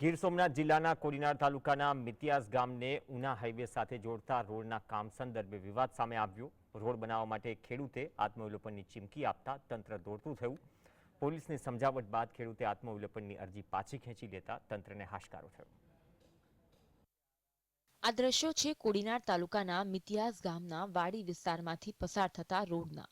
ગીર સોમનાથ જિલ્લાના કોડીનાર તાલુકાના મિતિયાસ ગામને ઉના હાઈવે સાથે જોડતા રોડના કામ સંદર્ભે વિવાદ સામે આવ્યો. રોડ બનાવવા માટે ખેડૂતે આત્મવિલોપનની ચીમકી આપતા તંત્ર દોડતું થયું. પોલીસની સમજાવટ બાદ ખેડૂતે આત્મવિલોપનની અરજી પાછી ખેંચી લેતા તંત્રને હાશકારો થયો. આ દ્રશ્યો છે કોડીનાર તાલુકાના મિતિયાસ ગામના વાડી વિસ્તારમાંથી પસાર થતા રોડના.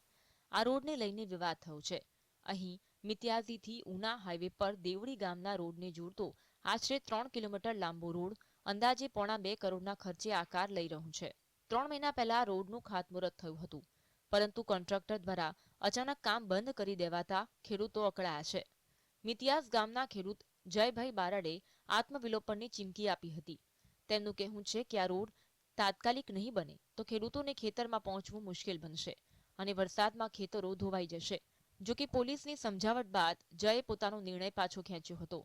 આ રોડને લઈને વિવાદ થયો છે. અહીં મિતિયાઝીથી ઉના હાઈવે પર દેવડી ગામના રોડને જોડતો આશરે ત્રણ કિલોમીટર લાંબો રોડ અંદાજે પોણા બે કરોડના ખર્ચે આકાર લઈ રહ્યું છે. ત્રણ મહિના પહેલા રોડનું ખાતમુહૂર્ત થયું હતું. પરંતુ કોન્ટ્રાક્ટર દ્વારા અચાનક કામ બંધ કરી દેવાતા ખેડૂતો અકળાયા છે. મિતિયાસ ગામના ખેડૂત જયભાઈ બારડે આત્મવિલોપનની ચીમકી આપી હતી. તેમનું કહેવું છે કે આ રોડ તાત્કાલિક નહીં બને તો ખેડૂતોને ખેતરમાં પહોંચવું મુશ્કેલ બનશે અને વરસાદમાં ખેતરો ધોવાઈ જશે. જો કે પોલીસની સમજાવટ બાદ જયે પોતાનો નિર્ણય પાછો ખેંચ્યો હતો.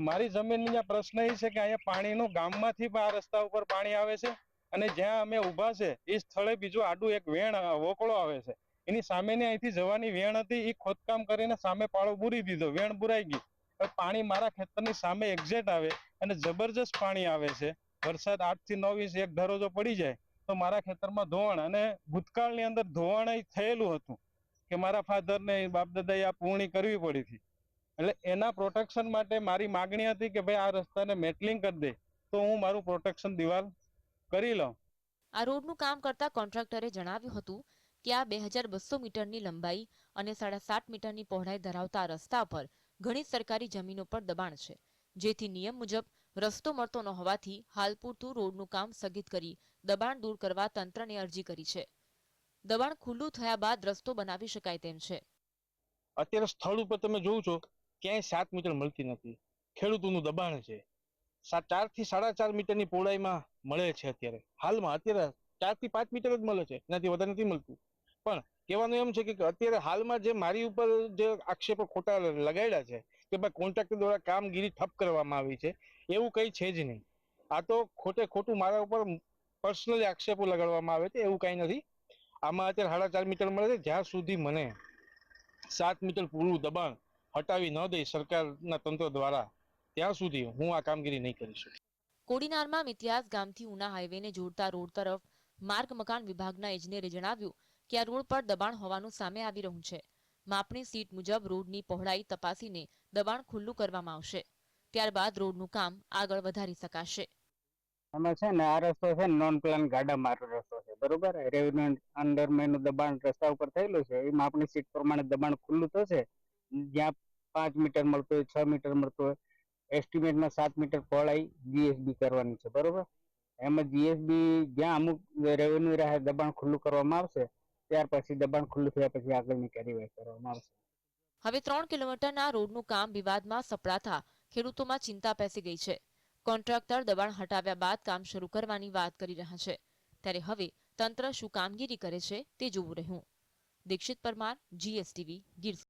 મારી જમીનની પ્રશ્ન એ છે કે અહીંયા પાણીનું ગામમાંથી આ રસ્તા ઉપર પાણી આવે છે અને જ્યાં અમે ઊભા છે, એ સ્થળે બીજું આડું એક વેણ વોકળો આવે છે. એની સામેની અહીંથી જવાની વેણ હતી એ ખોદકામ કરીને સામે પાળો બુરી દીધો, વેણ બુરાઈ ગઈ પાણી મારા ખેતરની સામે એક્ઝેટ આવે અને જબરજસ્ત પાણી આવે છે. વરસાદ આઠથી નવ ઇંચ એક ધરોજો પડી જાય તો મારા ખેતરમાં ધોવાણ અને ભૂતકાળની અંદર ધોવાણ થયેલું હતું કે મારા ફાધરને બાપ દાદાએ આ પૂર્ણી કરવી પડી હતી. એટલે એના પ્રોટેક્શન માટે મારી માગણી હતી કે ભાઈ આ રસ્તાને મેટલિંગ કરી દે. તો હું મારું પ્રોટેક્શન દિવાલ કરી લઉં. આ રોડનું કામ કરતા કોન્ટ્રાક્ટરે જણાવ્યું હતું કે આ બે હજાર બસો મીટરની લંબાઈ અને સાડા સાત મીટરની પહોળાઈ ધરાવતા રસ્તા પર ઘણી સરકારી જમીનો પર દબાણ છે. જેથી નિયમ મુજબ રસ્તો મળતો ન હોવાથી હાલ પૂરતું રોડનું કામ સ્થગિત કરી દબાણ દૂર કરવા તંત્રને અરજી કરી છે. દબાણ ખુલ્લું થયા બાદ રસ્તો બનાવી શકાય તેમ છે. અત્યારે સ્થળ ઉપર તમે જોવો છો ક્યાંય સાત મીટર મળતી નથી. ખેડૂતોનું દબાણ છે. ચારથી સાડા ચાર મીટરની પહોળાઈમાં મળે છે અત્યારે. હાલમાં અત્યારે ચારથી પાંચ મીટર જ મળે છે. એનાથી વધારે નથી મળતું. પણ કહેવાનું એમ છે કે અત્યારે હાલમાં જે મારી ઉપર જે આક્ષેપો ખોટા લગાડ્યા છે કે ભાઈ કોન્ટ્રાક્ટર દ્વારા કામગીરી ઠપ કરવામાં આવી છે, એવું કંઈ છે જ નહીં. આ તો ખોટે ખોટું મારા ઉપર પર્સનલી આક્ષેપો લગાડવામાં આવે છે, એવું કાંઈ નથી. આમાં અત્યારે સાડા ચાર મીટર મળે છે. જ્યાં સુધી મને સાત મીટર પૂરું દબાણ હટાવી ન દઈ સરકારના તંત્ર દ્વારા ત્યાં સુધી હું આ કામગીરી નહીં કરી શકું. કોડીનારમાં મિતિયાસ ગામથી ઉના હાઈવેને જોડતા રોડ તરફ માર્ગ મકાન વિભાગના ઇજનેરે જણાવ્યું કે આ રોડ પર દબાણ હોવાનું સામે આવી રહ્યું છે. માપણી સીટ મુજબ રોડની પહોળાઈ તપાસીને દબાણ ખુલ્લું કરવામાં આવશે. ત્યારબાદ રોડનું કામ આગળ વધારી શકાશે. એમાં છે ને આ રસ્તો છે નોન પ્લાન ગાડા મારો રસ્તો છે. બરોબર? રેવન્યુ અંડર મેનું દબાણ રસ્તા ઉપર થયેલું છે. એ માપણી સીટ પ્રમાણે દબાણ ખુલ્લું થશે જ્યાં પાંચ મીટર મળતો હોય, છ મીટર મળતો હોય, એસ્ટિમેટમાં સાત મીટર પહોળાઈ જીએસબી કરવાની છે, બરોબર? એમાં જીએસબી જ્યાં અમુક રેવન્યુ રાહે, દબાણ ખુલ્લું કરવામાં આવશે, ત્યાર પછી દબાણ ખુલ્લું થયા પછી આગળની કાર્યવાહી કરવામાં આવશે. હવે ત્રણ કિલોમીટરના રોડનું કામ વિવાદમાં સપડાતા ખેડૂતોમાં ચિંતા પેસી ગઈ છે. કોન્ટ્રાક્ટર દબાણ હટાવ્યા બાદ કામ શરૂ કરવાની વાત કરી રહ્યા છે. ત્યારે હવે તંત્ર શું કામગીરી કરે છે તે જોવું રહ્યું. દીક્ષિત પરમાર જીએસટીવી ગીર